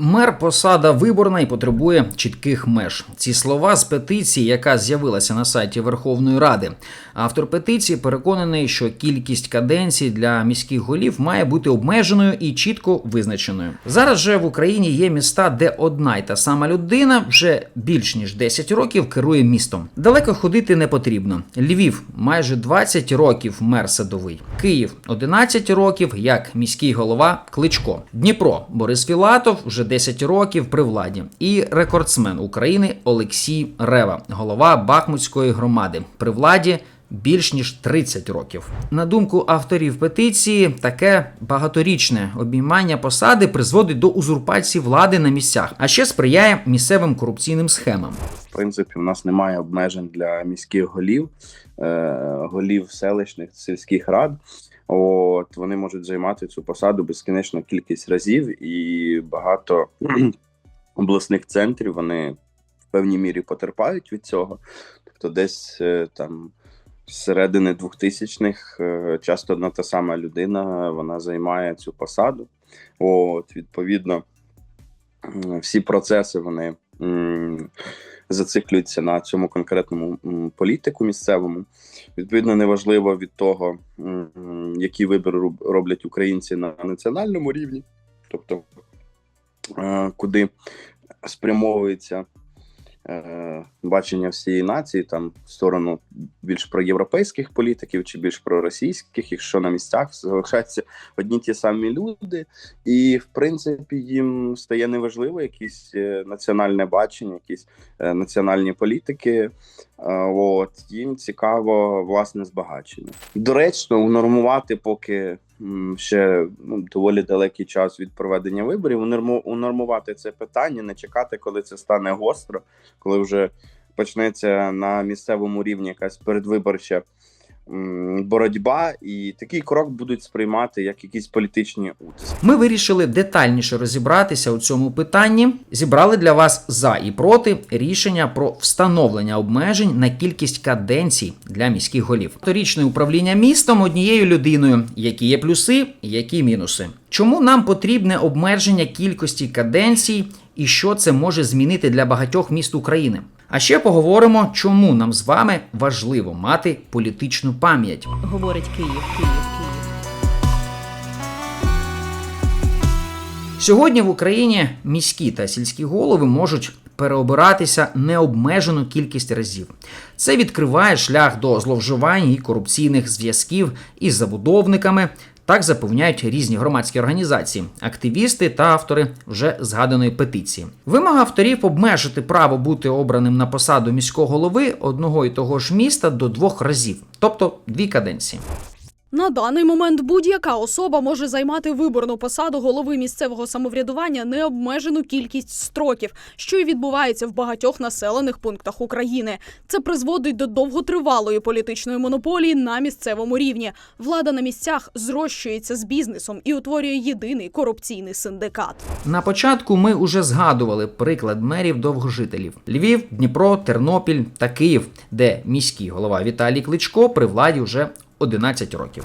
Мер посада виборна і потребує чітких меж. Ці слова з петиції, яка з'явилася на сайті Верховної Ради. Автор петиції переконаний, що кількість каденцій для міських голів має бути обмеженою і чітко визначеною. Зараз же в Україні є міста, де одна й та сама людина вже більш ніж 10 років керує містом. Далеко ходити не потрібно. Львів майже 20 років мер садовий. Київ 11 років як міський голова Кличко. Дніпро Борис Філатов вже 10 років при владі. І рекордсмен України Олексій Рева, голова Бахмутської громади при владі. Більш ніж 30 років. На думку авторів петиції, таке багаторічне обіймання посади призводить до узурпації влади на місцях, а ще сприяє місцевим корупційним схемам. В принципі, у нас немає обмежень для міських голів, е, голів селищних сільських рад. От вони можуть займати цю посаду безкінечну кількість разів, і багато обласних центрів вони в певній мірі потерпають від цього. Тобто, десь е, там з середини 2000-х е, часто одна та сама людина вона займає цю посаду. От, відповідно, всі процеси вони. Зациклюються на цьому конкретному політику місцевому. Відповідно, неважливо від того, які вибори роблять українці на національному рівні, тобто е, куди спрямовується бачення всієї нації, там в сторону більш проєвропейських політиків чи більш проросійських, якщо на місцях залишаються одні ті самі люди, і в принципі їм стає неважливо якісь е, національне бачення, якісь е, національні політики. Е, От їм цікаво власне збагачення. Доречно унормувати, поки ще ну, доволі далекий час від проведення виборів. унорму- Унормувати це питання, не чекати, коли це стане гостро, коли вже почнеться на місцевому рівні якась передвиборча боротьба, і такий крок будуть сприймати як якісь політичні утиски. Ми вирішили детальніше розібратися у цьому питанні. Зібрали для вас за і проти рішення про встановлення обмежень на кількість каденцій для міських голів. Торічне управління містом однією людиною. Які є плюси, які мінуси. Чому нам потрібне обмеження кількості каденцій і що це може змінити для багатьох міст України? А ще поговоримо, чому нам з вами важливо мати політичну пам'ять. говорить Київ, Київ, Київ. Сьогодні в Україні міські та сільські голови можуть переобиратися необмежену кількість разів. Це відкриває шлях до зловживань і корупційних зв'язків із забудовниками. Так запевняють різні громадські організації, активісти та автори вже згаданої петиції. Вимога авторів обмежити право бути обраним на посаду міського голови одного і того ж міста до двох разів, тобто дві каденції. На даний момент будь-яка особа може займати виборну посаду голови місцевого самоврядування необмежену кількість строків, що й відбувається в багатьох населених пунктах України. Це призводить до довготривалої політичної монополії на місцевому рівні. Влада на місцях зрощується з бізнесом і утворює єдиний корупційний синдикат. На початку ми уже згадували приклад мерів довгожителів: Львів, Дніпро, Тернопіль та Київ, де міський голова Віталій Кличко при владі вже 11 років.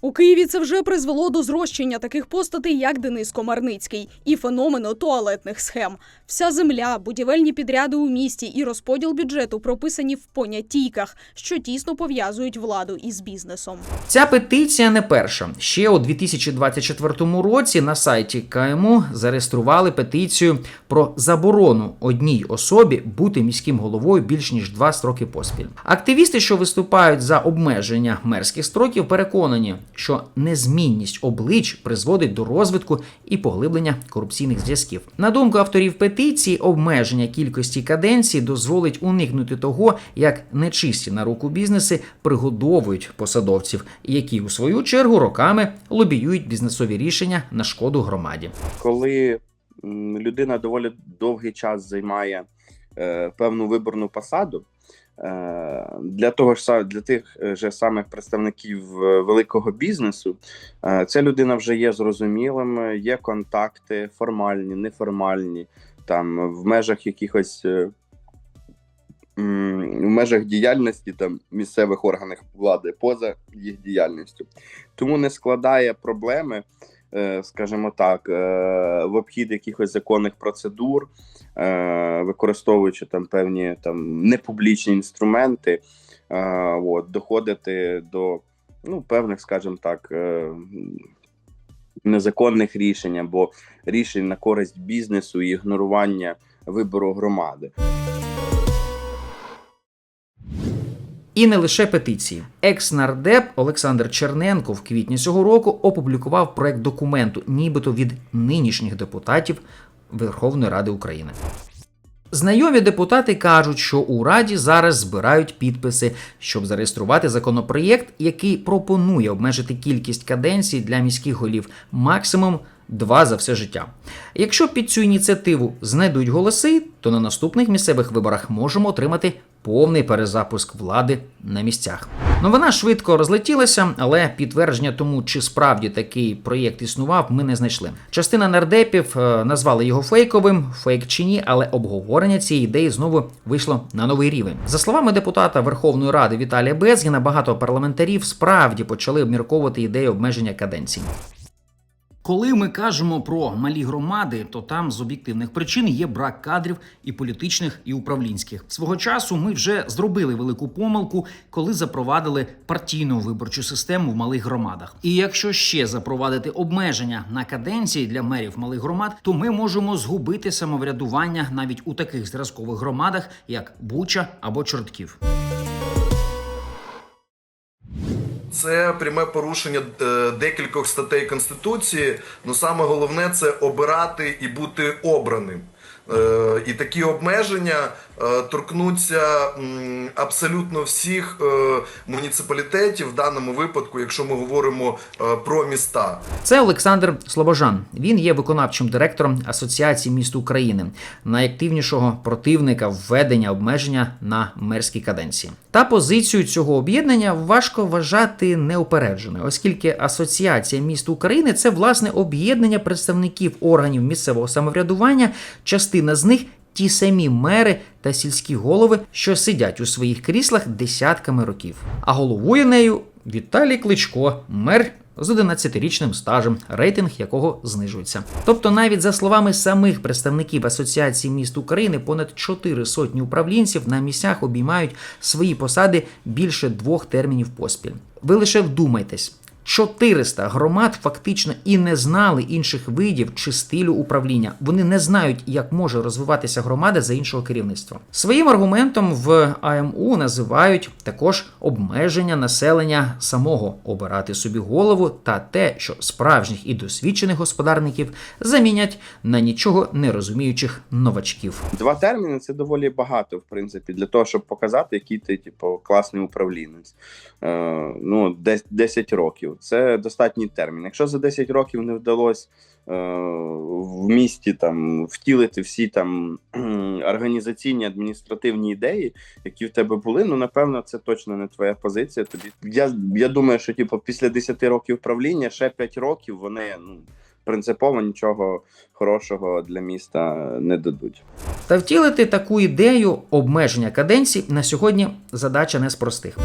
У Києві це вже призвело до зрощення таких постатей, як Денис Комарницький, і феномену туалетних схем. Вся земля, будівельні підряди у місті і розподіл бюджету прописані в понятійках, що тісно пов'язують владу із бізнесом. Ця петиція не перша. Ще у 2024 році на сайті КМУ зареєстрували петицію про заборону одній особі бути міським головою більш ніж два строки поспіль. Активісти, що виступають за обмеження мерських строків, переконані, що незмінність облич призводить до розвитку і поглиблення корупційних зв'язків. На думку авторів петиції, обмеження кількості каденцій дозволить уникнути того, як нечисті на руку бізнеси пригодовують посадовців, які у свою чергу роками лобіюють бізнесові рішення на шкоду громаді. коли людина доволі довгий час займає е, певну виборну посаду. Е, Для того ж для тих е, же самих представників е, великого бізнесу ця людина вже є зрозумілим, є контакти формальні, неформальні, там в межах якихось в межах діяльності там місцевих органів влади поза їх діяльністю. Тому не складає проблеми скажімо так, е, в обхід якихось законних процедур, е, використовуючи там певні там непублічні інструменти, е, от, доходити до ну, певних, скажімо так, е, незаконних рішень або рішень на користь бізнесу і ігнорування вибору громади. І не лише петиції. Екс-нардеп Олександр Черненко в квітні цього року опублікував проект документу, нібито від нинішніх депутатів Верховної Ради України. Знайомі депутати кажуть, що у Раді зараз збирають підписи, щоб зареєструвати законопроєкт, який пропонує обмежити кількість каденцій для міських голів максимум два за все життя. Якщо під цю ініціативу знайдуть голоси, то на наступних місцевих виборах можемо отримати повний перезапуск влади на місцях. Новина швидко розлетілася, але підтвердження тому, чи справді такий проєкт існував, ми не знайшли. Частина нардепів е, назвали його фейковим, фейк чи ні, але обговорення цієї ідеї знову вийшло на новий рівень. За словами депутата Верховної Ради Віталія Безгіна, багато парламентарів справді почали обмірковувати ідею обмеження каденцій. Коли ми кажемо про малі громади, то там з об'єктивних причин є брак кадрів і політичних, і управлінських. Свого часу ми вже зробили велику помилку, коли запровадили партійну виборчу систему в малих громадах. І якщо ще запровадити обмеження на каденції для мерів малих громад, то ми можемо згубити самоврядування навіть у таких зразкових громадах, як Буча або Чортків. Це пряме порушення е, декількох статей Конституції. Ну саме головне це обирати і бути обраним. Е, І такі обмеження е, торкнуться абсолютно всіх муніципалітетів в даному випадку, якщо ми говоримо про міста. Це Олександр Слобожан. Він є виконавчим директором Асоціації міст України, найактивнішого противника введення обмеження на мерській каденції. Та позицію цього об'єднання важко вважати неупередженою, оскільки Асоціація міст України це власне об'єднання представників органів місцевого самоврядування. Частина з них ті самі мери та сільські голови, що сидять у своїх кріслах десятками років. А головує нею Віталій Кличко, мер з 11-річним стажем, рейтинг якого знижується. Тобто, навіть за словами самих представників Асоціації міст України, понад 4 сотні управлінців на місцях обіймають свої посади більше двох термінів поспіль. Ви лише вдумайтесь. 400 громад фактично і не знали інших видів чи стилю управління. Вони не знають, як може розвиватися громада за іншого керівництва. Своїм аргументом в АМУ називають також обмеження населення самого обирати собі голову та те, що справжніх і досвідчених господарників замінять на нічого не розуміючих новачків. Два терміни це доволі багато, в принципі, для того, щоб показати, який ти, типу, класний управлінець. Е, ну, десь 10 років. Це достатній термін. Якщо за 10 років не вдалося е, в місті там втілити всі там організаційні адміністративні ідеї, які в тебе були, ну напевно, це точно не твоя позиція. Тобі я, я думаю, що типу, після 10 років правління ще 5 років вони ну. Принципово нічого хорошого для міста не дадуть. Та втілити таку ідею обмеження каденцій на сьогодні задача не з простих.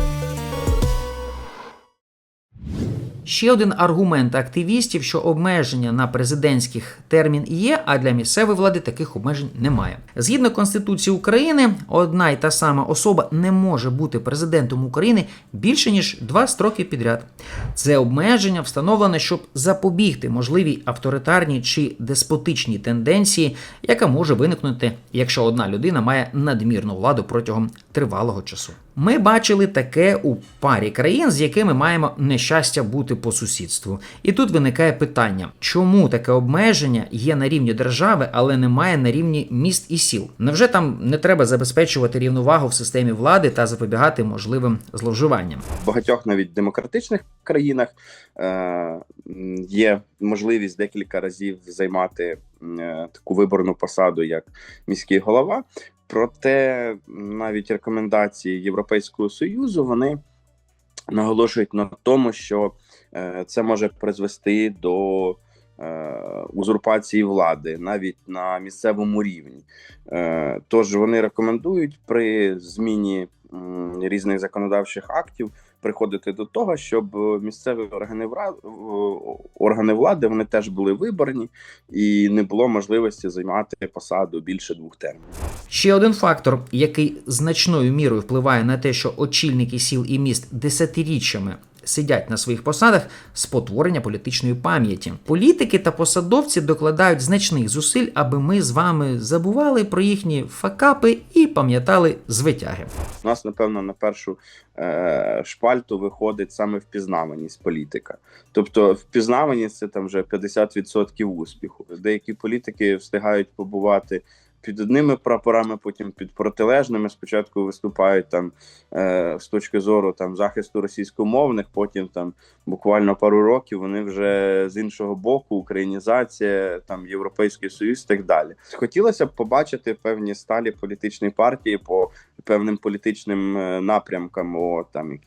Ще один аргумент активістів, що обмеження на президентських термін є, а для місцевої влади таких обмежень немає. Згідно Конституції України, одна й та сама особа не може бути президентом України більше ніж два строки підряд. Це обмеження встановлене, щоб запобігти можливій авторитарній чи деспотичній тенденції, яка може виникнути, якщо одна людина має надмірну владу протягом тривалого часу. Ми бачили таке у парі країн, з якими маємо нещастя бути по сусідству. І тут виникає питання, чому таке обмеження є на рівні держави, але немає на рівні міст і сіл? Невже там не треба забезпечувати рівновагу в системі влади та запобігати можливим зловживанням? В багатьох навіть демократичних країнах е, є можливість декілька разів займати е, таку виборну посаду, як міський голова. Проте навіть рекомендації Європейського союзу вони наголошують на тому, що е, це може призвести до е, узурпації влади навіть на місцевому рівні. Е, Тож вони рекомендують при зміні різних законодавчих актів приходити до того, щоб е, місцеві органи е, органи влади вони теж були виборні і не було можливості займати посаду більше двох термінів. Ще один фактор, який значною мірою впливає на те, що очільники сіл і міст десятиріччями сидять на своїх посадах спотворення політичної пам'яті. Політики та посадовці докладають значних зусиль, аби ми з вами забували про їхні факапи і пам'ятали звитяги. У нас, напевно, на першу е, шпальту виходить саме впізнаваність політика. Тобто, впізнаваність це там вже 50% успіху. Деякі політики встигають побувати. Під одними прапорами, потім під протилежними. Спочатку виступають там е, з точки зору там захисту російськомовних, потім там буквально пару років вони вже з іншого боку, українізація, там Європейський Союз і так далі. Хотілося б побачити певні сталі політичні партії по певним політичним е, напрямкам, о, там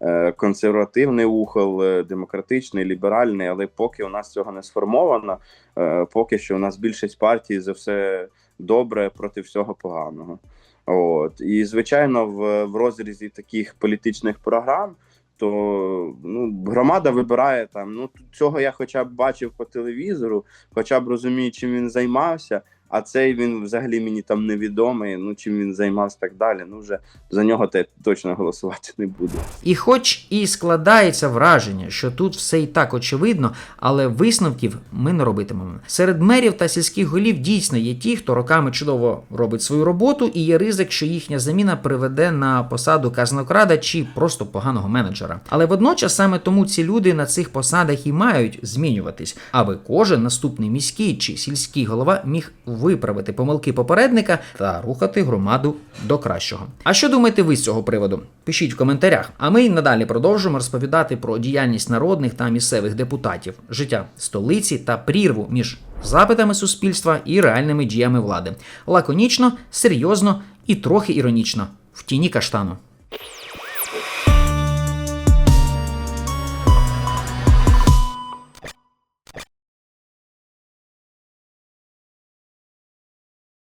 е, консервативний ухил, е, демократичний, ліберальний, але поки у нас цього не сформовано, е, поки що у нас більшість партій за все добре проти всього поганого. От і звичайно, в, в розрізі таких політичних програм. То ну громада вибирає там. Ну цього я хоча б бачив по телевізору, хоча б розумію, чим він займався. А цей він взагалі мені там невідомий. Ну чим він займався так далі. Ну вже за нього те точно голосувати не буду. І хоч і складається враження, що тут все і так очевидно, але висновків ми не робитимемо. Серед мерів та сільських голів дійсно є ті, хто роками чудово робить свою роботу, і є ризик, що їхня заміна приведе на посаду казнокрада чи просто поганого менеджера. Але водночас саме тому ці люди на цих посадах і мають змінюватись, аби кожен наступний міський чи сільський голова міг виправити помилки попередника та рухати громаду до кращого. А що думаєте ви з цього приводу? Пишіть в коментарях. А ми надалі продовжуємо розповідати про діяльність народних та місцевих депутатів, життя столиці та прірву між запитами суспільства і реальними діями влади. Лаконічно, серйозно і трохи іронічно в тіні каштану.